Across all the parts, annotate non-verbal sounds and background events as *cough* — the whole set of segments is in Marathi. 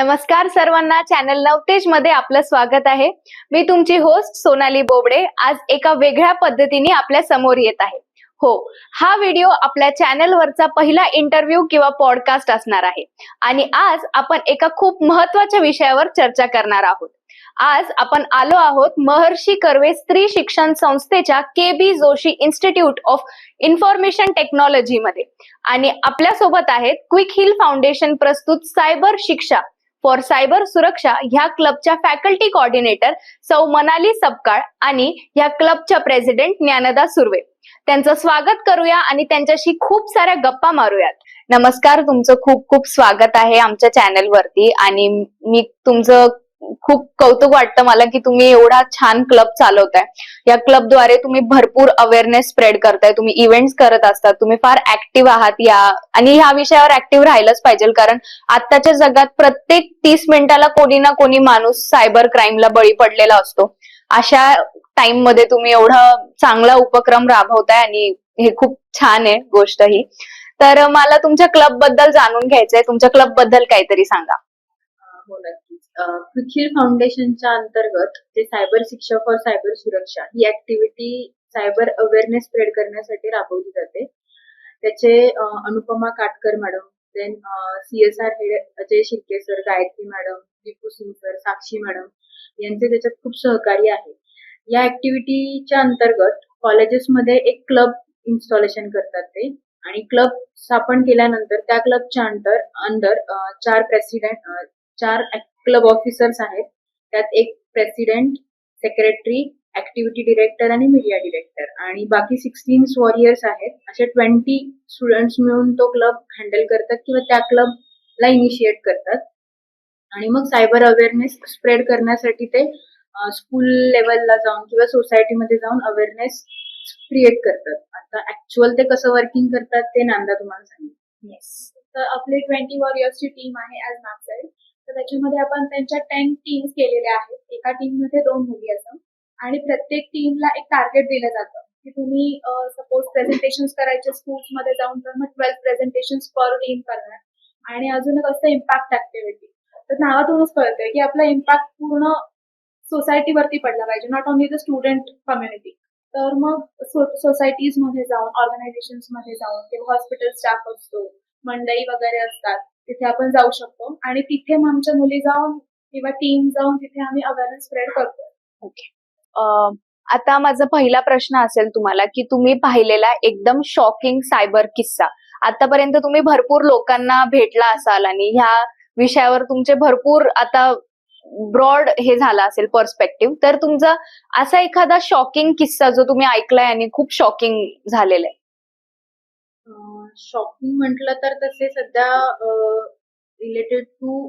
नमस्कार सर्वांना. चॅनल नवतेजमध्ये आपलं स्वागत आहे. मी तुमची होस्ट सोनाली बोबडे. आज एका वेगळ्या पद्धतीने आपल्यासमोर येत आहे. हो हा व्हिडिओ आपल्या चॅनलवरचा पहिला इंटरव्ह्यू किंवा पॉडकास्ट असणार आहे. आणि आज आपण एका खूप महत्त्वाच्या विषयावर चर्चा करणार आहोत. आज आपण आलो आहोत महर्षी कर्वे स्त्री शिक्षण संस्थेच्या K B Joshi institute of information technology मध्ये. आणि आपल्यासोबत आहेत क्विक हिल फाउंडेशन प्रस्तुत cyber Shiksha for cyber Suraksha ह्या क्लबच्या फॅकल्टी कोऑर्डिनेटर सौ मनाली सबकाळ आणि ह्या क्लबच्या प्रेसिडेंट ज्ञानदा सुर्वे. त्यांचं स्वागत करूया आणि त्यांच्याशी खूप साऱ्या गप्पा मारूयात. नमस्कार तुमचं खूप खूप स्वागत आहे आमच्या चॅनलवरती आणि मी तुमचं खूप कौतुक वाटतं मला की तुम्ही एवढा छान क्लब चालवताय. या क्लबद्वारे तुम्ही भरपूर अवेअरनेस स्प्रेड करताय. तुम्ही इव्हेंट्स करत असतात. तुम्ही फार ऍक्टिव्ह आहात या आणि ह्या विषयावर ऍक्टिव्ह राहिलंच पाहिजे. कारण आत्ताच्या जगात प्रत्येक तीस मिनिटाला कोणी ना कोणी माणूस सायबर क्राईमला बळी पडलेला असतो. अशा टाइममध्ये तुम्ही एवढा चांगला उपक्रम राबवताय आणि हे खूप छान आहे गोष्ट ही. तर मला तुमच्या क्लबबद्दल जाणून घ्यायचंय. तुमच्या क्लबबद्दल काहीतरी सांगा. हो, हो फाउंडेशनच्या अंतर्गत जे सायबर शिक्षा फॉर सायबर सुरक्षा ही ऍक्टिव्हिटी सायबर अवेअरनेस स्प्रेड करण्यासाठी राबवली जाते. त्याचे Anupama Katkar madam then CSR head Ajay Shirke sir Gayatri madam Deepu Singh sir Sakshi madam यांचे त्याच्यात खूप सहकार्य आहे. या ऍक्टिव्हिटीच्या अंतर्गत कॉलेजेसमध्ये एक क्लब इन्स्टॉलेशन करतात ते. आणि क्लब स्थापन केल्यानंतर त्या क्लबच्या अंतर अंडर चार प्रेसिडेंट चार क्लब ऑफिसर्स आहेत. त्यात एक प्रेसिडेंट सेक्रेटरी ऍक्टिव्हिटी डिरेक्टर आणि मीडिया डिरेक्टर आणि बाकी सिक्स्टीन वॉरियर्स आहेत. असे ट्वेंटी स्टुडंट्स मिळून तो क्लब हँडल करतात किंवा त्या क्लबला इनिशिएट करतात. आणि मग सायबर अवेअरनेस स्प्रेड करण्यासाठी ते स्कूल लेवलला जाऊन किंवा सोसायटीमध्ये जाऊन अवेअरनेस क्रिएट करतात. आता ऍक्च्युअल ते कसं वर्किंग करतात ते नांदा तुम्हाला सांगेल येस तर आपली ट्वेंटी वॉरियर्सची टीम आहे ॲज मॅम साईड तर त्याच्यामध्ये आपण त्यांच्या टेन टीम्स केलेल्या आहेत. एका टीममध्ये दोन मुली असतात. आणि प्रत्येक टीमला एक टार्गेट दिलं जातं. की तुम्ही सपोज प्रेझेंटेशन करायचे स्कूल्समध्ये जाऊन तर मग ट्वेल्थ प्रेझेंटेशन पर टीम करणार. आणि अजून एक असतं इम्पॅक्ट ऍक्टिव्हिटी तर नावातूनच कळतंय की आपला इम्पॅक्ट पूर्ण सोसायटीवरती पडला पाहिजे. Not only the student community तर मग सोसायटीजमध्ये जाऊन ऑर्गनायझेशनमध्ये जाऊन किंवा हॉस्पिटल स्टाफ असतो मंडई वगैरे असतात तिथे आपण जाऊ शकतो. आणि तिथे मग आमच्या मुली जाऊन किंवा टीम जाऊन तिथे आम्ही अवेअरनेस स्प्रेड करतो ओके आता माझा पहिला प्रश्न असेल तुम्हाला की तुम्ही पाहिलेला एकदम शॉकिंग सायबर किस्सा. आतापर्यंत तुम्ही भरपूर लोकांना भेटला असाल आणि ह्या विषयावर तुमचे भरपूर आता ब्रॉड हे झाला असेल पर्स्पेक्टिव्ह तर तुमचा असा एखादा शॉकिंग किस्सा जो तुम्ही ऐकलाय आणि खूप शॉकिंग झालेला आहे. शॉपिंग म्हटलं तर तसे सध्या रिलेटेड टू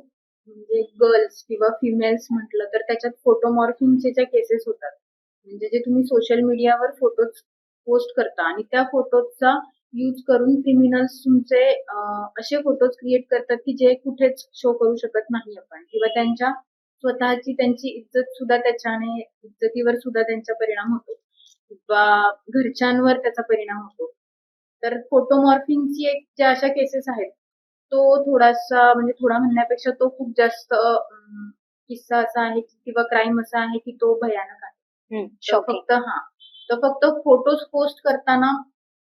म्हणजे गर्ल्स किंवा फिमेल्स म्हटलं तर त्याच्यात फोटोमॉर्फिंगचे ज्या केसेस होतात म्हणजे जे तुम्ही सोशल मीडियावर फोटोज पोस्ट करता आणि त्या फोटोजचा यूज करून क्रिमिनल्स तुमचे असे फोटोज क्रिएट करतात की जे कुठेच शो करू शकत नाही आपण. किंवा त्यांच्या स्वतःची त्यांची इज्जत सुद्धा त्याच्याने इज्जतीवर सुद्धा त्यांचा परिणाम होतो. किंवा घरच्यांवर त्याचा परिणाम होतो. तर फोटोमॉर्फिंगची एक ज्या अशा केसेस आहेत तो थोडासा म्हणजे थोडा म्हणण्यापेक्षा तो खूप जास्त किस्सा असा आहे की- किंवा क्राईम असा आहे की तो भयानक आहे. फक्त हा. तर फक्त फोटोज पोस्ट करताना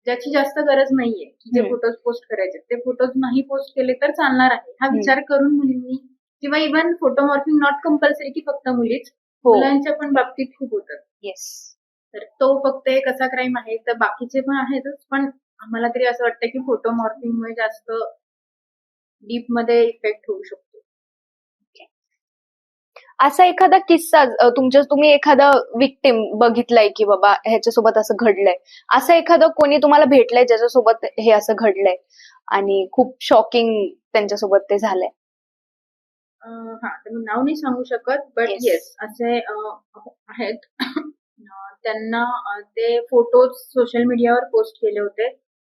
ज्याची जास्त गरज नाहीये की जे. फोटोज पोस्ट करायचे. ते फोटोज नाही पोस्ट केले तर चालणार आहे. हा. विचार करून मुलींनी किंवा इव्हन फोटोमॉर्फिंग नॉट कंपल्सरी की फक्त मुलीच हो. मुलांच्या पण बाबतीत खूप होतात येस तर तो फक्त एक असा क्राईम आहे. तर बाकीचे पण आहेतच पण आम्हाला तरी असं वाटतं की फोटोमॉर्फिंग मुळे जास्त डीपमध्ये इफेक्ट होऊ शकतो. असा एखादा किस्सा तुमच्या तुम्ही एखादा विक्टिम बघितलाय की बाबा ह्याच्यासोबत असं घडलंय. असं एखादं कोणी तुम्हाला भेटलंय ज्याच्यासोबत हे असं घडलंय आणि खूप शॉकिंग त्यांच्यासोबत ते झालंय? हा तर मी नाव नाही सांगू शकत बट. येस असे आहेत. त्यांना ते फोटोज सोशल मीडियावर पोस्ट केले होते.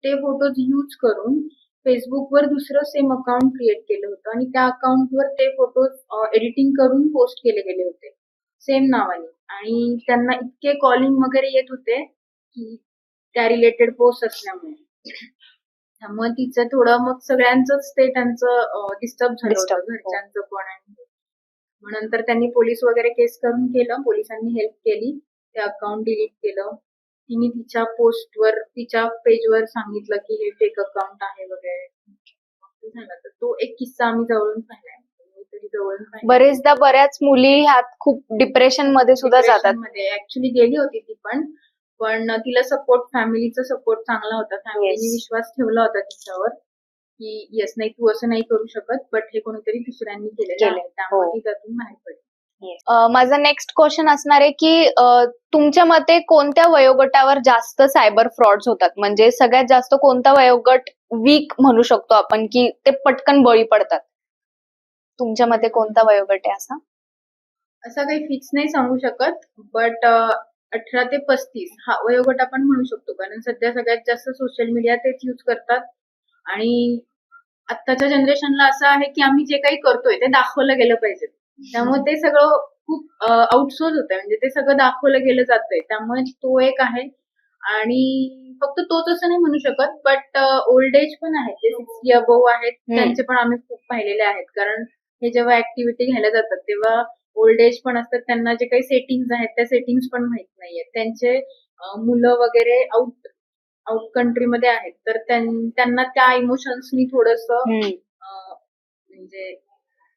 ते फोटोज यूज करून फेसबुकवर दुसरं सेम अकाउंट क्रिएट केलं होतं. आणि त्या अकाउंटवर ते फोटोज एडिटिंग करून पोस्ट केले गेले होते. सेम नावाने. आणि त्यांना इतके कॉलिंग वगैरे येत होते की त्या रिलेटेड पोस्ट असल्यामुळे. त्यामुळे तिचं थोडं मग सगळ्यांचंच ते त्यांचं डिस्टर्ब झालं होतं. हो. घरच्यांचं पण आणि मग नंतर त्यांनी पोलीस वगैरे केस करून केलं. पोलिसांनी हेल्प केली. ते अकाउंट डिलीट केलं. तिने तिच्या पोस्टवर तिच्या पेजवर सांगितलं की हे फेक अकाउंट आहे वगैरे. झालं. तर तो एक किस्सा आम्ही जवळून पाहिलाय. बरेचदा बऱ्याच मुली ह्यात खूप डिप्रेशनमध्ये सुद्धा जातात. मध्ये. ऍक्च्युली गेली होती ती पण. पण तिला सपोर्ट फॅमिलीचा सपोर्ट चांगला होता. फॅमिलीने. विश्वास ठेवला होता तिच्यावर की येस नाही तू असं नाही करू शकत. बट हे कोणीतरी दुसऱ्यांनी केलेलं आहे. त्यामुळे हो. ती त्यातून बाहेर पडली. माझा नेक्स्ट क्वेश्चन असणार आहे की तुमच्या मते कोणत्या वयोगटावर जास्त सायबर फ्रॉड्स होतात? म्हणजे सगळ्यात जास्त कोणता वयोगट वीक म्हणू शकतो आपण की ते पटकन बळी पडतात? तुमच्या मते कोणता वयोगट आहे असा? असं काही फिक्स नाही सांगू शकत बट अठरा ते पस्तीस हा वयोगट आपण म्हणू शकतो. कारण सध्या सगळ्यात जास्त सोशल मीडिया तेच यूज करतात. आणि आत्ताच्या जनरेशनला असं आहे की आम्ही जे काही करतोय ते दाखवलं गेलं पाहिजे. त्यामुळे ते सगळं खूप आउटसोर्स होतंय. म्हणजे ते सगळं दाखवलं गेलं जातंय. त्यामुळे तो एक आहे. आणि फक्त तोच असं नाही म्हणू शकत बट ओल्ड एज पण आहेत. जे सिक्स्टी अबोव आहेत. त्यांचे पण आम्ही खूप पाहिलेले आहेत. कारण हे जेव्हा ऍक्टिव्हिटी घ्यायला जातात तेव्हा ओल्ड एज पण असतात. त्यांना जे काही सेटिंग्स आहेत त्या सेटिंग्स पण माहीत नाहीयेत त्यांचे मुलं वगैरे आउट आउट कंट्रीमध्ये आहेत. तर त्यां- त्यांना त्या इमोशन्सनी थोडस. म्हणजे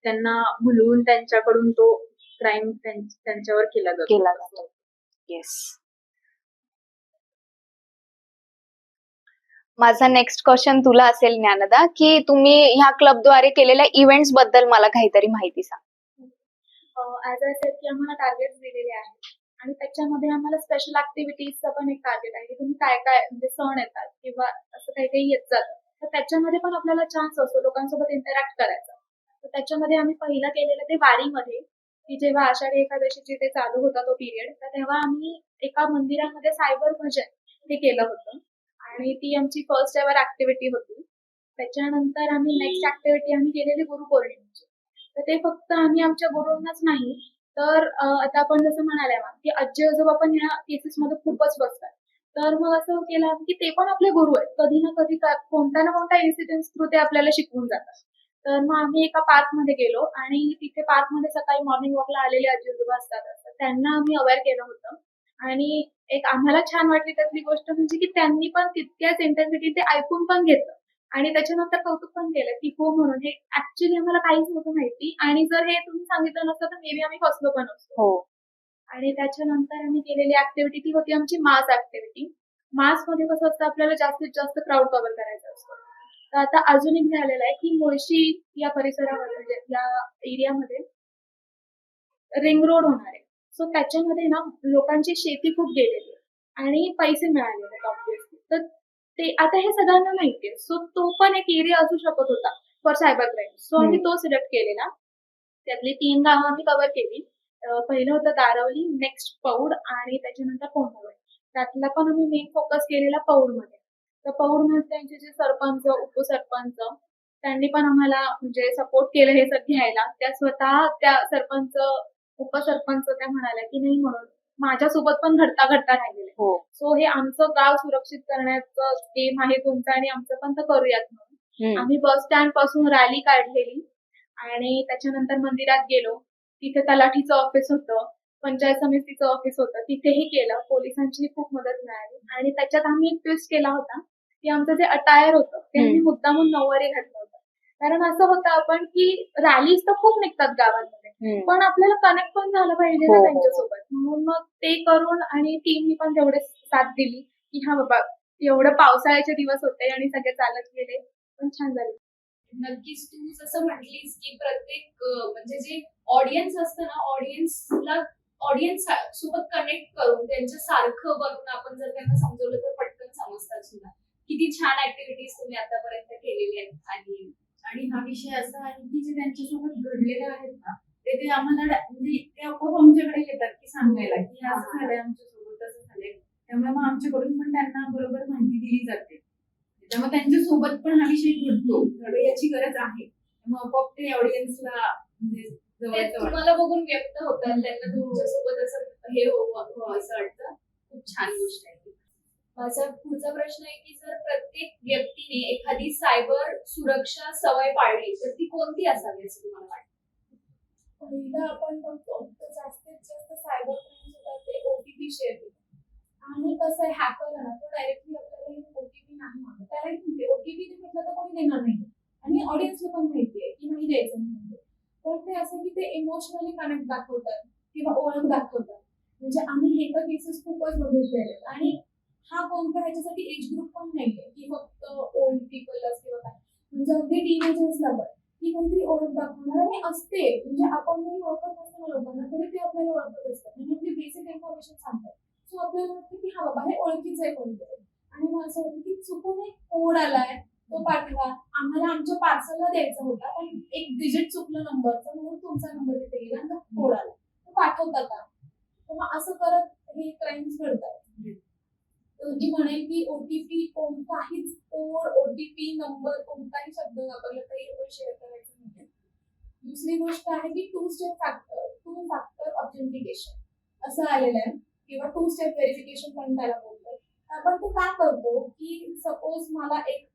त्यांना भुलवून त्यांच्याकडून तो क्राईम त्यांच्यावर केला जातो. केला जातो. येस माझा नेक्स्ट क्वेश्चन तुला असेल ज्ञानदा की तुम्ही ह्या क्लबद्वारे केलेल्या इव्हेंट्सबद्दल मला काहीतरी माहिती सांग. ऍज अ सेट की आम्हाला टार्गेट दिलेले आहेत. आणि त्याच्यामध्ये आम्हाला स्पेशल ऍक्टिव्हिटीजचं पण एक टार्गेट आहे की तुम्ही काय काय म्हणजे सण येतात किंवा असं काही काही येत जातं. तर त्याच्यामध्ये पण आपल्याला चान्स असतो लोकांसोबत इंटरॅक्ट करायचा. तर त्याच्यामध्ये आम्ही पहिलं केलेलं ते वारीमध्ये की जेव्हा आषाढी एकादशी जिथे चालू होता तो पिरियड तर तेव्हा आम्ही एका मंदिरामध्ये सायबर भजन हे केलं होतं. आणि ती आमची फर्स्ट एवर ऍक्टिव्हिटी होती. त्याच्यानंतर आम्ही नेक्स्ट ऍक्टिव्हिटी आम्ही केलेली गुरुपौर्णिमेची तर ते फक्त आम्ही आमच्या गुरूंनाच नाही तर आता आपण जसं म्हणाले मग की आजी आजोबा पण या केसेस मध्ये खूपच बसतात. तर मग असं केलं की ते पण आपले गुरु आहेत. कधी ना कधी कोणता ना कोणता इन्सिडेंट थ्रू ते आपल्याला शिकवून जातात. तर मग आम्ही एका पार्कमध्ये गेलो आणि तिथे पार्कमध्ये सकाळी मॉर्निंग वॉकला आलेले आजी आजोबा असतात. त्यांना आम्ही अवेअर केलं होतं. आणि एक आम्हाला छान वाटली त्यातली गोष्ट म्हणजे की त्यांनी पण तितक्याच इंटेन्सिटी ते ऐकून पण घेतलं. आणि त्याच्यानंतर कौतुक पण केलं की हो म्हणून हे ऍक्च्युली आम्हाला काहीच नव्हतं माहिती. आणि जर हे तुम्ही सांगितलं नसतं तर मे बी आम्ही फसलो पण असतो. हो. आणि त्याच्यानंतर आम्ही केलेली ऍक्टिव्हिटी ती होती आमची मास ऍक्टिव्हिटी मासमध्ये कसं असतं आपल्याला जास्तीत जास्त क्राऊड कव्हर करायचं असतं. तर आता अजून एक झालेलं आहे की मुळशी या परिसरामध्ये म्हणजे या एरियामध्ये रिंग रोड होणार आहे. सो त्याच्यामध्ये ना लोकांची शेती खूप गेलेली आहे आणि पैसे मिळाले ऑब्विसली तर ते आता हे सगळ्यांना माहितीये सो तो पण एक एरिया असू शकत होता फॉर सायबर क्राईम सो आम्ही तो सिलेक्ट केलेला. त्यातली तीन गावं आम्ही कव्हर केली. पहिलं होतं दारवली नेक्स्ट पौड आणि त्याच्यानंतर कोंढावळ त्यातला पण आम्ही मेन फोकस केलेला पौडमध्ये. तर पौडमध्ये त्यांचे जे सरपंच उपसरपंच त्यांनी पण आम्हाला म्हणजे सपोर्ट केलं हे सगळं घ्यायला. त्या स्वतः त्या सरपंच उपसरपंच त्या म्हणाल्या की नाही म्हणून माझ्यासोबत पण घडता घडता राहिलेलं हो. सो हे आमचं गाव सुरक्षित करण्याचं गेम आहे तुमचं आणि आमचं पण तर करूयात म्हणून. आम्ही बस स्टँडपासून रॅली काढलेली आणि त्याच्यानंतर मंदिरात गेलो. तिथे तलाठीचं ऑफिस होतं पंचायत समितीचं ऑफिस होतं. तिथेही केलं. पोलिसांची खूप मदत मिळाली. आणि त्याच्यात आम्ही एक ट्विस्ट केला होता. की आमचं जे अटायर होतं ते आम्ही हम्म. मुद्दामून नऊवारी घातलं होतं कारण असं होतं आपण की रॅलीज तर खूप निघतात गावांमध्ये. पण आपल्याला कनेक्ट पण झालं पाहिजे ना हो. त्यांच्यासोबत म्हणून मग ते करून आणि टीमनी पण तेवढे साथ दिली की हा बाबा एवढं पावसाळ्याचे दिवस होते आणि सगळे चालत गेले पण छान झाले नक्कीच तू जसं म्हटलीस की प्रत्येक म्हणजे जे ऑडियन्स असतं ना ऑडियन्सला ऑडियन्स सोबत कनेक्ट करून त्यांच्या सारखं बनवून आपण जर त्यांना समजवलं तर पटकन समजतात सुद्धा किती छान ऍक्टिव्हिटीज तुम्ही आतापर्यंत केलेल्या आहेत. आणि आणि हा विषय असा आहे की जे त्यांच्यासोबत घडलेले आहेत ना ते ते आम्हाला म्हणजे ते आपोआप आमच्याकडे येतात की सांगायला की हे. असं झालंय आमच्यासोबत असं झालंय. त्यामुळे मग आमच्याकडून पण त्यांना बरोबर माहिती दिली जाते. त्यामुळे त्यांच्यासोबत पण हा विषय घडतो घडू याची गरज आहे. त्यामुळे आपोआप ते ऑडियन्सला म्हणजे. तुम्हाला बघून व्यक्त होतात त्यांना तुमच्यासोबत असं हे हो असं वाटतं. खूप छान गोष्ट आहे. माझा पुढचा प्रश्न आहे की जर प्रत्येक व्यक्तीने एखादी सायबर सुरक्षा सवय पाळली तर ती कोणती असावी असं तुम्हाला वाटतं? पहिलं आपण बघतो तर जास्तीत जास्त सायबर क्राईम्स होतात ते ओटीपी शेअर करतात आणि कसं आहे हॅकर ना तो डायरेक्टली आपल्याला ओटीपी नाही मागत. त्याला ओटीपी म्हटलं तर कोणी देणार नाही. आणि ऑडियन्सला पण माहिती आहे की नाही द्यायचं म्हणजे पण ते असं की ते इमोशनली कनेक्ट दाखवतात किंवा ओळख दाखवतात. म्हणजे आम्ही हे तर केसेस खूपच बघितलेले आहेत. आणि हा कोणता ह्याच्यासाठी एज ग्रुप पण नाहीये. की फक्त ओल्ड पीपलच किंवा काय. म्हणजे अगदी टीनेजर्सला पण. ती काहीतरी ओळख दाखवणार आणि असते. म्हणजे आपण जरी ओळखत नसतो ना लोकांना तरी ते आपल्याला ओळखत असतात. म्हणजे आपली बेसिक इन्फॉर्मेशन सांगतात. सो आपल्याला वाटतं की हा बाबा हे ओळखीचं आहे कोणतरी. आणि मग असं होतं की चुकून एक कोड आलाय. तो पाठवा. आम्हाला आमच्या पार्सलला द्यायचा होता. पण एक डिजिट चुकलं नंबरचा म्हणून तुमचा नंबर तिथे गेला आणि तो कोड आला. तो पाठवता का तर मग असं करत हे क्राईम्स घडतात. मी म्हणेल की ओटीपी कोणताहीच कोड ओटीपी नंबर कोणताही शब्द वापरला तरी आपण शेअर करायचं नाही दुसरी गोष्ट आहे की two step factor two factor authentication असं आलेलं आहे. किंवा टू स्टेप व्हेरिफिकेशन पण त्याला बोलतो आपण ते का करतो की सपोज मला एक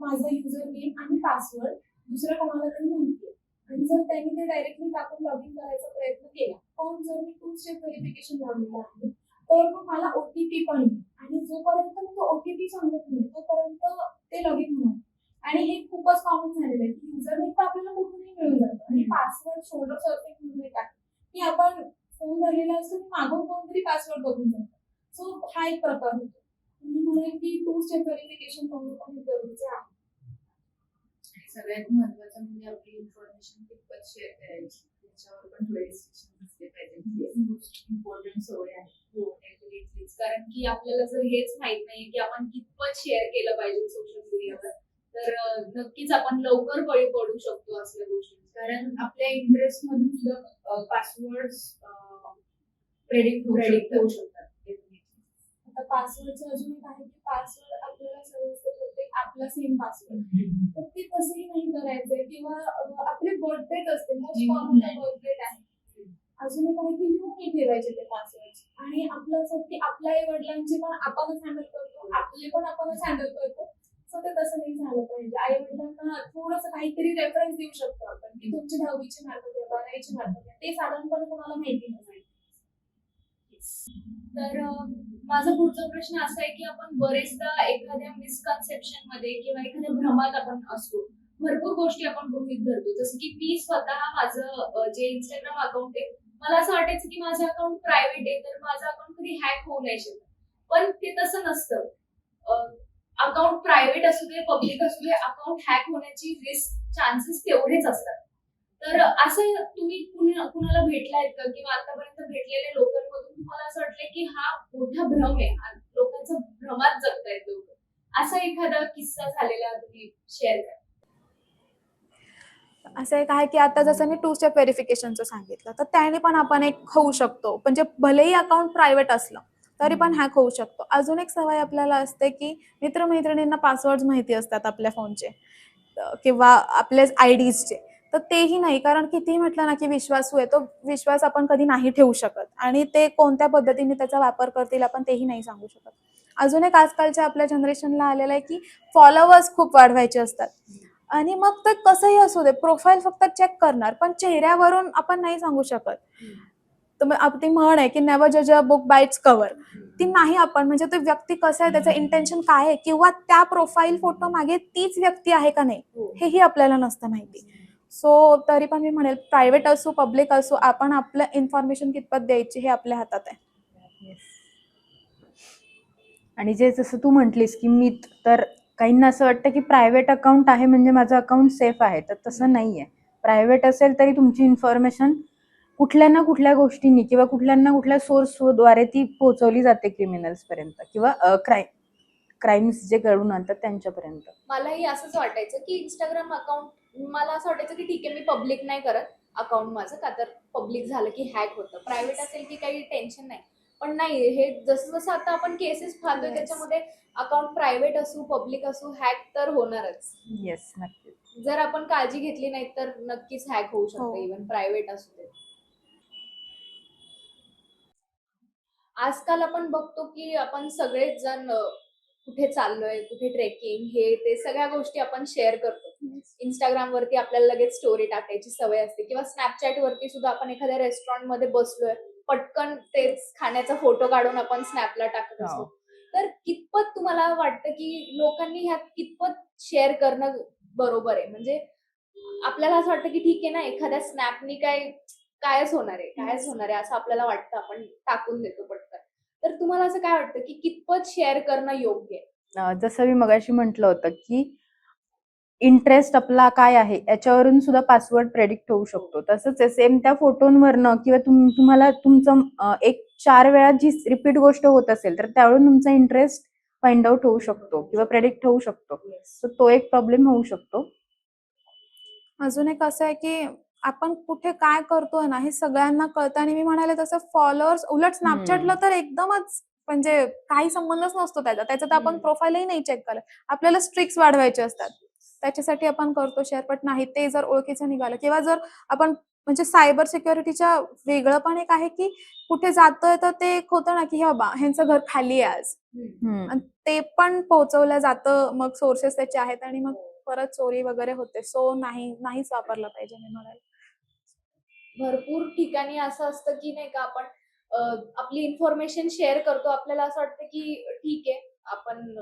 माझा युजर नेम आणि पासवर्ड दुसऱ्या कोणाला तरी माहिती आणि जर त्यांनी ते डायरेक्टली टाकून लॉग इन करायचा प्रयत्न केला पण जर मी टू स्टेप व्हेरिफिकेशन लावलेलं आहे तर मग मला ओटीपी पण येईल आणि जोपर्यंत मी तो ओटीपी सांगत नाही तोपर्यंत ते लगेच होणार आणि हे खूपच कॉमन झालेलं आहे की युजर नेम तर आपल्याला कुठूनही मिळून जातं. आणि पासवर्ड शोल्डर सर्फिंग म्हणून एक आहे. की आपण फोन धरलेला असतो की मागून कोणतरी पासवर्ड बघून जातो. सो हा एक प्रकार होतो. मी म्हणेन की टू स्टेप व्हेरिफिकेशन करणं पण गरजेचं आहे. सगळ्यात महत्वाचं म्हणजे आपली इन्फॉर्मेशन कितपत शेअर करायची. त्याच्यावर पण थोडे रिस्ट्रिक्शन असले पाहिजे. इम्पॉर्टंट सवय आहे. हो. कारण की आपल्याला जर हेच माहीत नाही की आपण कितपत शेअर केलं पाहिजे सोशल मीडियावर तर नक्कीच आपण लवकर बळी पडू शकतो असल्या गोष्टी कारण आपल्या इंटरेस्ट मधून सुद्धा पासवर्ड प्रेडिक्ट होऊ शकतात. आता पासवर्डचं अजून एक आहे की पासवर्ड आपल्याला समजते प्रत्येक आपला सेम पासवर्ड तर ते तसंही नाही करायचंय किंवा आपले बर्थ डेट असते मोस्ट कॉमन बर्थ डेट आहे. अजून एक आहे की नाही ठेवायचे ते पासवर्ड आणि आपलं असं की आपल्या आई वडिलांचे पण आपणच हँडल करतो आपले पण आपणच हँडल करतो. सो ते तसं नाही झालं पाहिजे. आई वडिलांना थोडंसं काहीतरी रेफरन्स देऊ शकतो आपण की तुमची दहावीची मार्क द्या बारावीची मार्क द्या ते साधारणपणे कोणाला माहिती नसेल तर माझा पुढचा प्रश्न असा आहे की आपण बरेचदा एखाद्या मिसकन्सेप्शनमध्ये किंवा एखाद्या भ्रमात आपण असतो. भरपूर गोष्टी आपण गृहित धरतो. जसं की मी स्वतः माझं जे इंस्टाग्राम अकाउंट आहे मला असं वाटायचं की माझं अकाउंट प्रायव्हेट आहे तर माझं अकाउंट कधी हॅक होऊ नाही शकत. पण ते तसं नसतं. अकाउंट प्रायव्हेट असू दे पब्लिक असू दे अकाउंट हॅक होण्याची रिस्क चान्सेस तेवढेच असतात. तर असं तुम्ही कुणाला भेटलायत का? किंवा आतापर्यंत भेटलेल्या लोकांमधून तुम्हाला असं वाटलंय की हा मोठा भ्रम आहे लोकांचा भ्रमात जगतायत लोक. असा एखादा किस्सा झालेला तुम्ही शेअर करा. असं एक आहे की आता जसं मी टू स्टेप व्हेरिफिकेशनचं सांगितलं तर त्याने पण आपण एक होऊ शकतो. म्हणजे भलेही अकाउंट प्रायव्हेट असलं तरी पण हॅक होऊ शकतो. अजून एक सवय आपल्याला असते की मित्रमैत्रिणींना पासवर्ड माहिती असतात आपल्या फोनचे किंवा आपले आय डीजचे तर तेही नाही. कारण कितीही म्हटलं ना की विश्वासू आहे तो विश्वास आपण कधी नाही ठेवू शकत. आणि ते कोणत्या पद्धतीने त्याचा वापर करतील आपण तेही नाही सांगू शकत. अजून एक आजकालच्या आपल्या जनरेशनला आलेलं आहे की फॉलोअर्स खूप वाढवायचे असतात. आणि मग ते कसंही असू दे प्रोफाईल फक्त चेक करणार पण चेहऱ्यावरून आपण नाही सांगू शकत. तर ती म्हण आहे की नेव्हर जज अ बुक बाय कव्हर ती नाही आपण म्हणजे तो व्यक्ती कसं आहे त्याचं इंटेन्शन काय आहे किंवा त्या प्रोफाईल फोटो मागे तीच व्यक्ती आहे का नाही हेही आपल्याला नसतं माहिती. सो तरी पण मी म्हणेल प्रायव्हेट असो पब्लिक असो आपण आपलं इन्फॉर्मेशन कितपत द्यायची हे आपल्या हातात आहे. आणि जे जसं तू म्हटलीस की मित तर काहींना असं वाटतं की प्रायव्हेट अकाउंट आहे म्हणजे माझं अकाउंट सेफ आहे तर तसं नाही आहे प्रायव्हेट असेल तरी तुमची इन्फॉर्मेशन कुठल्या ना कुठल्या गोष्टींनी किंवा कुठल्या ना कुठल्या सोर्सद्वारे ती पोहोचवली जाते क्रिमिनल्सपर्यंत किंवा क्राईम क्राईम्स जे घडून आणतात त्यांच्यापर्यंत. मलाही असंच वाटायचं की इंस्टाग्राम अकाउंट मला असं वाटायचं की ठीक आहे मी पब्लिक नाही करत अकाउंट माझं का तर पब्लिक झालं की हॅक होतं. प्रायव्हेट असेल की काही टेन्शन नाही. पण नाही हे जसं जसं आता आपण केसेस पाहतोय Yes. त्याच्यामध्ये अकाउंट प्रायव्हेट असू पब्लिक असू हॅक तर होणारच. येस नक्की जर आपण काळजी घेतली नाही तर नक्कीच हॅक होऊ शकतं हो. इव्हन प्रायव्हेट असू दे. आजकाल आपण बघतो की आपण सगळेच जण कुठे चाललोय कुठे ट्रेकिंग हे ते सगळ्या गोष्टी आपण शेअर करतो. इंस्टाग्राम वरती आपल्याला लगेच स्टोरी टाकायची सवय असते. किंवा स्नॅपचॅट वरती सुद्धा आपण एखाद्या रेस्टॉरंटमध्ये बसलोय पटकन तेच खाण्याचा फोटो काढून आपण स्नॅपला टाकत हो. असतो तर कितपत तुम्हाला वाटतं की लोकांनी ह्यात कितपत शेअर करणं बरोबर आहे? म्हणजे आपल्याला असं वाटतं की ठीक आहे ना एखाद्या स्नॅपनी काय कायच होणार आहे कायच होणार आहे असं आपल्याला वाटतं आपण टाकून देतो पटकन. तर तुम्हाला असं काय वाटतं की कितपत शेअर करणं योग्य आहे? जसं मी मगाशी म्हटलं होतं की इंटरेस्ट आपला काय आहे याच्यावरून सुद्धा पासवर्ड प्रेडिक्ट होऊ शकतो. तसंच सेम त्या फोटोंवरनं किंवा तुम तुम्हाला तुमचं एक चार वेळा जी रिपीट गोष्ट होत असेल तर त्यावरून तुमचा इंटरेस्ट फाइंड आउट होऊ शकतो किंवा प्रेडिक्ट होऊ शकतो. तर तो एक प्रॉब्लेम होऊ शकतो. अजून एक असं आहे की आपण कुठे काय करतोय ना हे सगळ्यांना कळतं आणि मी म्हणाले तसं फॉलोअर्स उलट स्नॅपचॅटला तर एकदमच म्हणजे काही संबंधच नसतो त्याचा. त्याच्यात आपण हम्म. प्रोफाईलही नाही चेक करत. आपल्याला स्ट्रिक्स वाढवायचे असतात. त्याच्यासाठी आपण करतो शेअर पण नाही ते जर ओळखीचं निघालं. किंवा जर आपण म्हणजे सायबर सिक्युरिटीच्या वेगळं पण एक आहे की कुठे जातोय तर ते एक होतं ना की हे बाबा ह्यांचं घर खाली आहे आज. आणि ते पण पोहोचवलं जातं मग सोर्सेस त्याचे आहेत आणि मग परत चोरी वगैरे होते. सो नाही नाहीच वापरलं पाहिजे मी म्हणाल. भरपूर ठिकाणी असं असतं की नाही का आपण आपली इन्फॉर्मेशन शेअर करतो. आपल्याला असं वाटतं की ठीक आहे आपण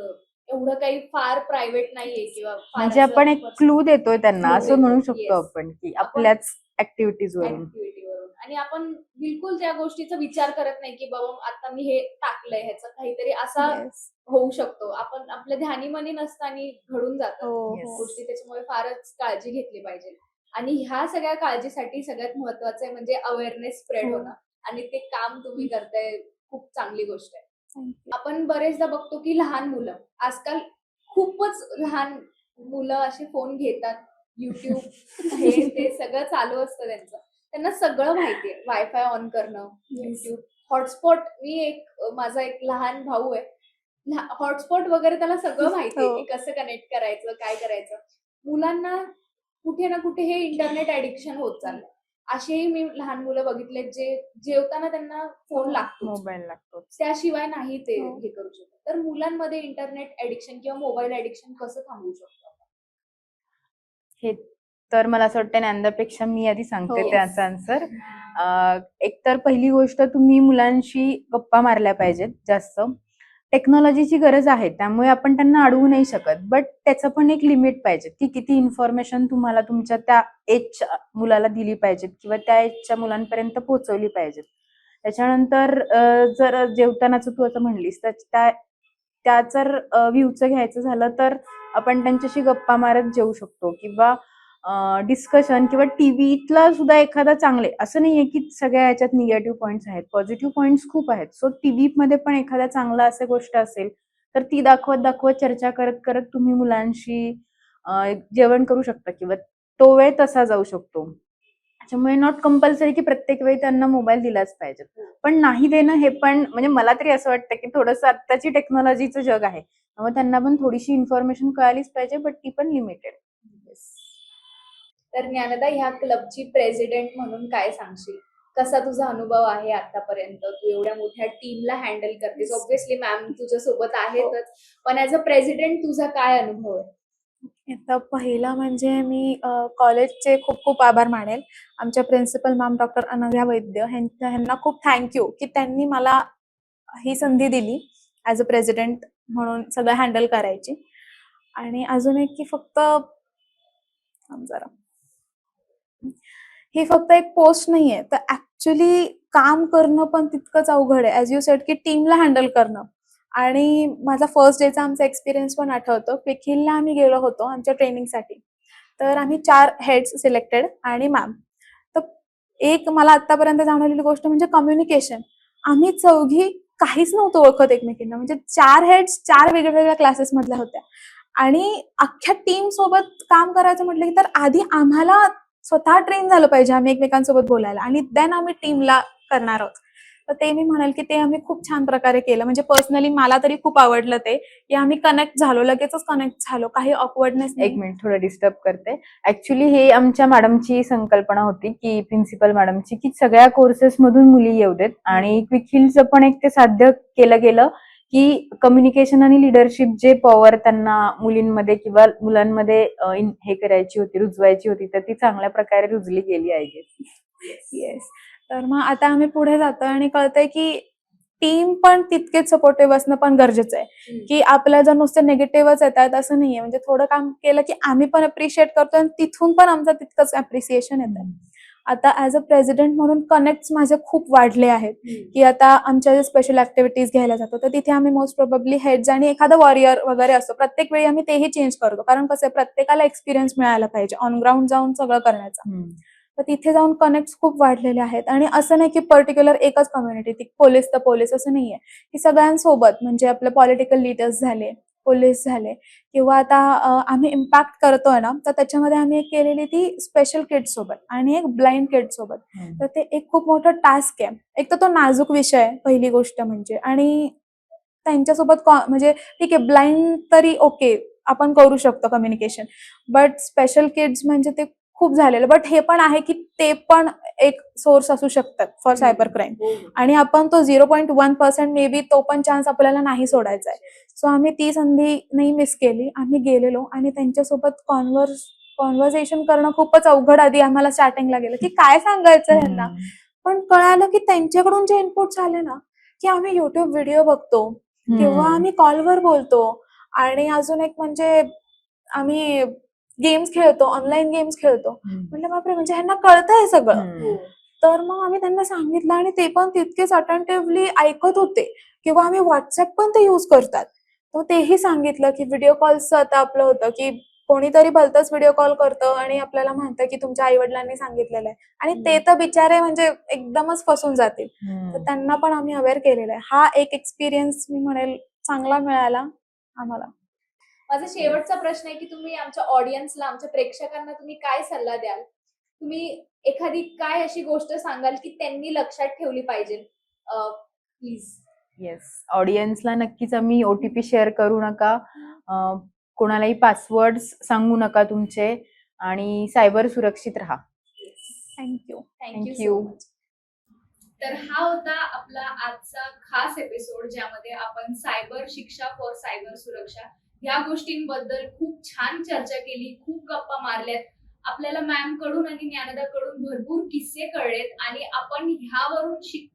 एवढं काही फार प्रायव्हेट नाहीये किंवा फार म्हणजे असं आपण एक personal क्लू देतोय त्यांना Clue असं म्हणू शकतो yes. आपण की आपल्याच ऍक्टिव्हिटीज वरून activity वरून आणि आपण बिलकुल त्या गोष्टीचा विचार करत नाही की बाबा आता मी हे टाकलंय ह्याचा काहीतरी असा Yes. होऊ शकतो आपण आपल्या ध्यानीमनी नसताना घडून जातं हो Yes. हो गोष्टी त्याच्यामुळे फारच काळजी घेतली पाहिजे आणि ह्या सगळ्या काळजीसाठी सगळ्यात महत्वाचं आहे म्हणजे अवेअरनेस स्प्रेड हो. होणं आणि ते काम तुम्ही करताय खूप चांगली गोष्ट आहे. आपण बरेचदा बघतो की लहान मुलं आजकाल खूपच लहान मुलं असे फोन घेतात युट्यूब *laughs* हे ते सगळं चालू असतं त्यांचं. त्यांना सगळं माहितीये वायफाय ऑन करणं युट्यूब हॉटस्पॉट मी एक माझा एक लहान भाऊ आहे. हॉटस्पॉट वगैरे त्याला सगळं *laughs* माहितीये हो. की कसं कनेक्ट करायचं काय करायचं. मुलांना कुठे ना कुठे हे इंटरनेट ऍडिक्शन होत चाललंय. असेही मी लहान मुलं बघितले जे जेवताना त्यांना फोन लागतो मोबाईल लागतो त्याशिवाय नाही ते हो. हे करू शकत तर मुलांमध्ये इंटरनेट ऍडिक्शन किंवा मोबाईल ऍडिक्शन कसं थांबवू शकतो? हे तर मला असं वाटतं ज्ञानदापेक्षा मी आधी सांगते हो. त्याचा आन्सर एक तर पहिली गोष्ट तुम्ही मुलांशी गप्पा मारल्या पाहिजेत जास्त टेक्नॉलॉजीची गरज आहे त्यामुळे आपण त्यांना अडवू नाही शकत. बट त्याचं पण एक लिमिट पाहिजे की किती इन्फॉर्मेशन तुम्हाला तुमच्या त्या एजच्या मुलाला दिली पाहिजेत किंवा त्या एजच्या मुलांपर्यंत पोहोचवली पाहिजेत. त्याच्यानंतर जर जेवतानाच तू असं म्हणलीस तर त्या त्या जर व्ह्यूचं घ्यायचं झालं तर आपण त्यांच्याशी गप्पा मारत जेवू शकतो किंवा डिस्कशन किंवा टीव्हीतला सुद्धा एखादा चांगले असं नाहीये की सगळ्या याच्यात निगेटिव्ह पॉईंट्स आहेत. पॉझिटिव्ह पॉईंट्स खूप आहेत. सो टीव्ही मध्ये पण एखादा चांगला असं गोष्ट असेल तर ती दाखवत दाखवत चर्चा करत करत तुम्ही मुलांशी जेवण करू शकता किंवा तो वेळ तसा जाऊ शकतो. त्याच्यामुळे नॉट कंपल्सरी की प्रत्येक वेळी त्यांना मोबाईल दिलाच पाहिजे. पण नाही देणं हे पण म्हणजे मला तरी असं वाटतं की थोडंसं आत्ताची टेक्नॉलॉजीचं जग आहे. त्यामुळे त्यांना पण थोडीशी इन्फॉर्मेशन कळालीच पाहिजे बट ती पण लिमिटेड तर ज्ञानदा ह्या क्लबची प्रेसिडेंट म्हणून काय सांगशील? कसा तुझा अनुभव आहे आतापर्यंत? तू एवढ्या मोठ्या टीमला हँडल करतेस. ऑब्व्हियसली मॅम तुझ्या सोबत आहेतच. पण ऍज अ प्रेसिडेंट तुझा काय अनुभव आहे? आता पहिला म्हणजे मी कॉलेजचे खूप खूप आभार मानेल. आमच्या principal ma'am doctor Anagha Vaidya ह्यांच्या ह्यांना खूप थँक्यू की त्यांनी मला ही संधी दिली ॲज अ प्रेसिडेंट म्हणून सगळं हँडल करायची. आणि अजून एक की फक्त जरा. ही फक्त एक पोस्ट नाहीये. तर ऍक्च्युली काम करणं पण तितकंच अवघड आहे. ऍज यू सेट की टीमला हँडल करणं. आणि माझा फर्स्ट डेचा आमचा एक्सपिरियन्स पण आठवतो. क्विक आम्ही गेलो होतो आमच्या ट्रेनिंगसाठी तर आम्ही चार हेड्स सिलेक्टेड आणि मॅम तर एक मला आतापर्यंत जाणवलेली गोष्ट म्हणजे कम्युनिकेशन आम्ही चौघी काहीच नव्हतो ओळखत एकमेकींना. म्हणजे चार हेड्स चार वेगवेगळ्या क्लासेस मधल्या होत्या. आणि अख्ख्या टीम सोबत काम करायचं म्हटलं की तर आधी आम्हाला स्वतः ट्रेन झालं पाहिजे आम्ही एकमेकांसोबत बोलायला. आणि देन आम्ही टीमला करणार आहोत. तर ते मी म्हणाल की ते आम्ही खूप छान प्रकारे केलं. म्हणजे पर्सनली मला तरी खूप आवडलं ते की आम्ही कनेक्ट झालो लगेचच कनेक्ट झालो. काही ऑकवर्डनेस एक मिनिट थोडं डिस्टर्ब करते. ऍक्च्युली हे आमच्या मॅडमची संकल्पना होती की प्रिन्सिपल मॅडमची की सगळ्या कोर्सेस मधून मुली येऊ देत. आणि क्विक हिलचं पण एक ते साध्य केलं गेलं. की कम्युनिकेशन आणि लिडरशिप जे पॉवर त्यांना मुलींमध्ये किंवा मुलांमध्ये हे करायची होती रुजवायची होती तर ती चांगल्या प्रकारे रुजली गेली आहे. येस तर मग आता आम्ही पुढे जातोय आणि कळतंय की टीम पण तितकेच सपोर्टिव्ह असणं पण गरजेचं आहे. की आपल्या जर नुसते निगेटिव्हच येतात असं नाहीये. म्हणजे थोडं काम केलं की आम्ही पण अप्रिशिएट करतो आणि तिथून पण आमचं तितकंच अप्रिसिएशन येतं. आता ऍज अ प्रेसिडेंट म्हणून कनेक्ट माझे खूप वाढले आहेत. की आता आमच्या जे स्पेशल ऍक्टिव्हिटीज घ्यायला जातो तर तिथे आम्ही मोस्ट प्रोबेबली हेड्स आणि एखादा वॉरियर वगैरे असतो. प्रत्येक वेळी आम्ही तेही चेंज करतो. कारण कसं आहे प्रत्येकाला एक्सपिरियन्स मिळायला पाहिजे ऑन ग्राउंड जाऊन सगळं करण्याचा. तर तिथे जाऊन कनेक्ट खूप वाढलेले आहेत. आणि असं नाही की पर्टिक्युलर एकच कम्युनिटी ती पोलीस तर पोलीस असं नाहीये. की सगळ्यांसोबत म्हणजे आपले पॉलिटिकल लिडर्स झाले पोलीस झाले. किंवा आता आम्ही इम्पॅक्ट करतोय ना तर त्याच्यामध्ये आम्ही एक केलेली ती स्पेशल किड सोबत आणि एक ब्लाइंड किड सोबत. तर ते एक खूप मोठं टास्क आहे. एक तर तो नाजूक विषय आहे पहिली गोष्ट म्हणजे. आणि त्यांच्यासोबत कॉ- म्हणजे ठीक आहे ब्लाइंड तरी ओके आपण करू शकतो कम्युनिकेशन बट स्पेशल किड्स म्हणजे ते खूप झालेलं. बट हे पण आहे की ते पण एक सोर्स असू शकतात फॉर सायबर क्राईम आणि आपण तो zero point one percent may be तो पण चान्स आपल्याला नाही सोडायचा आहे सो आम्ही ती संधी नाही मिस केली. आम्ही गेलेलो आणि त्यांच्यासोबत कॉन्व्हर्स कॉन्व्हर्सेशन करणं खूपच अवघड आधी आम्हाला स्टार्टिंगला गेलं. की काय सांगायचं ह्यांना? पण कळालं की त्यांच्याकडून जे इनपुट्स आले ना की आम्ही युट्यूब व्हिडिओ बघतो किंवा आम्ही कॉलवर बोलतो. आणि अजून एक म्हणजे आम्ही गेम्स खेळतो ऑनलाईन गेम्स खेळतो. म्हटलं बापरे म्हणजे ह्यांना कळतंय सगळं. तर मग आम्ही त्यांना सांगितलं आणि ते पण तितकेच अटेंटिव्हली ऐकत होते. किंवा आम्ही व्हॉट्सअप पण ते युज करतात. तर तेही सांगितलं की व्हिडिओ कॉलचं आता आपलं होतं की कोणीतरी भलतंच व्हिडिओ कॉल करतं आणि आपल्याला म्हणतं की तुमच्या आई वडिलांनी सांगितलेलं आहे. आणि ते तर बिचारे म्हणजे एकदमच फसून जातील. तर त्यांना पण आम्ही अवेअर केलेलं आहे. हा एक एक्सपिरियन्स मी म्हणेल चांगला मिळाला आम्हाला. माझा शेवटचा प्रश्न आहे की तुम्ही आमच्या ऑडियन्सला आमच्या प्रेक्षकांना तुम्ही काय सल्ला द्याल? तुम्ही एखादी काय अशी गोष्ट सांगाल की त्यांनी लक्षात ठेवली पाहिजे? प्लीज येस ऑडियन्सला नक्कीच आम्ही ओटीपी शेअर करू नका. अं, कोणालाही पासवर्ड सांगू नका तुमचे आणि सायबर सुरक्षित राहा. थँक्यू थँक्यू तर हा होता आपला आजचा खास एपिसोड ज्यामध्ये आपण सायबर शिक्षा फॉर सायबर सुरक्षा या गोष्टींबद्दल खूप छान चर्चा केली खूप गप्पा मारल्यात. आपल्याला मॅमकडून आणि ज्ञानदा कडून भरपूर किस्से कळलेत आणि आपण ह्यावरून शिक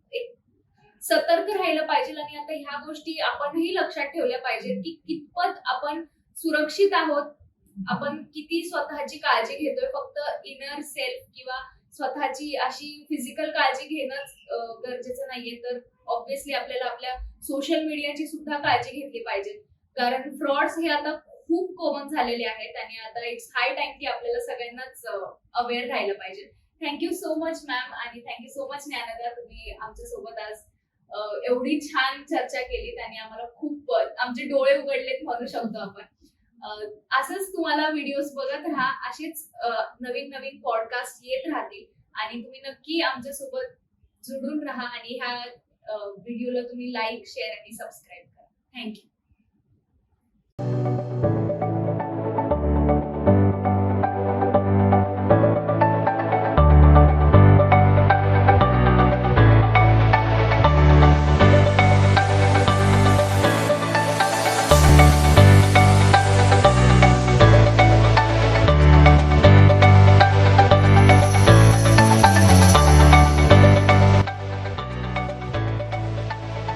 सतर्क राहिलं पाहिजे आणि आता ह्या गोष्टी आपणही लक्षात ठेवल्या पाहिजेत की कितपत आपण सुरक्षित आहोत. आपण किती स्वतःची काळजी घेतोय. फक्त इनर सेल्फ किंवा स्वतःची अशी फिजिकल काळजी घेणंच गरजेचं नाहीये. तर ऑब्विसली आपल्याला आपल्या सोशल मीडियाची सुद्धा काळजी घेतली पाहिजे. कारण फ्रॉड्स हे आता खूप कॉमन झालेले आहेत आणि आता इट्स हाय टाइम की आपल्याला सगळ्यांनाच अवेअर राहिलं पाहिजे. Thank you so much ma'am आणि thank you so much Dnyanada तुम्ही आमच्यासोबत आज एवढी छान चर्चा केलीत आणि आम्हाला खूप आमचे डोळे उघडलेत म्हणू शकतो आपण. असंच तुम्हाला व्हिडिओज बघत राहा. असेच नवीन नवीन पॉडकास्ट येत राहतील आणि तुम्ही नक्की आमच्यासोबत जुडून राहा आणि ह्या व्हिडिओला तुम्ही लाईक शेअर आणि सबस्क्राईब करा. Thank you Thank you